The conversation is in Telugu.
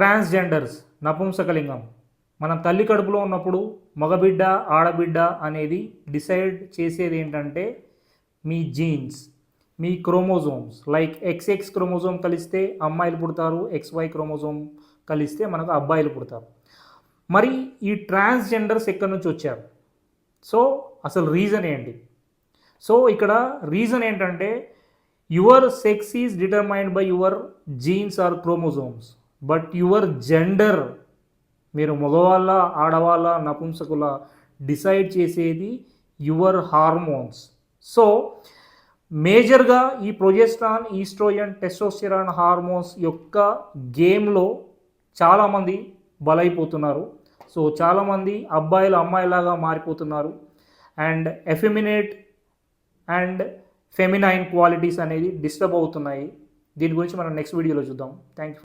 ట్రాన్స్జెండర్స్ నపుంసకలింగం. మనం తల్లి కడుపులో ఉన్నప్పుడు మగబిడ్డ ఆడబిడ్డ అనేది డిసైడ్ చేసేది ఏంటంటే మీ జీన్స్ మీ chromosomes. Like X X chromosome కలిస్తే అమ్మాయిలు పుడతారు ఎక్స్వై క్రోమోజోమ్ కలిస్తే మనకు అబ్బాయిలు పుడతారు. మరి ఈ ట్రాన్స్జెండర్స్ ఎక్కడి నుంచి వచ్చారు? సో అసలు రీజన్ ఏంటి? సో ఇక్కడ రీజన్ ఏంటంటే your sex is determined by your genes or chromosomes. But your gender మీరు మగవాళ్ళ ఆడవాళ్ళ నపుంసకుల డిసైడ్ చేసేది యువర్ హార్మోన్స్ సో మేజర్గా ఈ ప్రొజెస్ట్రాన్ ఈస్ట్రోజన్ టెస్టోస్టిరాన్ హార్మోన్స్ యొక్క గేమ్లో చాలామంది బలైపోతున్నారు. సో చాలామంది అబ్బాయిలు అమ్మాయిలాగా మారిపోతున్నారు. And effeminate and feminine qualities అనేది డిస్టర్బ్ అవుతున్నాయి. దీని గురించి మనం నెక్స్ట్ వీడియోలో చూద్దాం. Thank you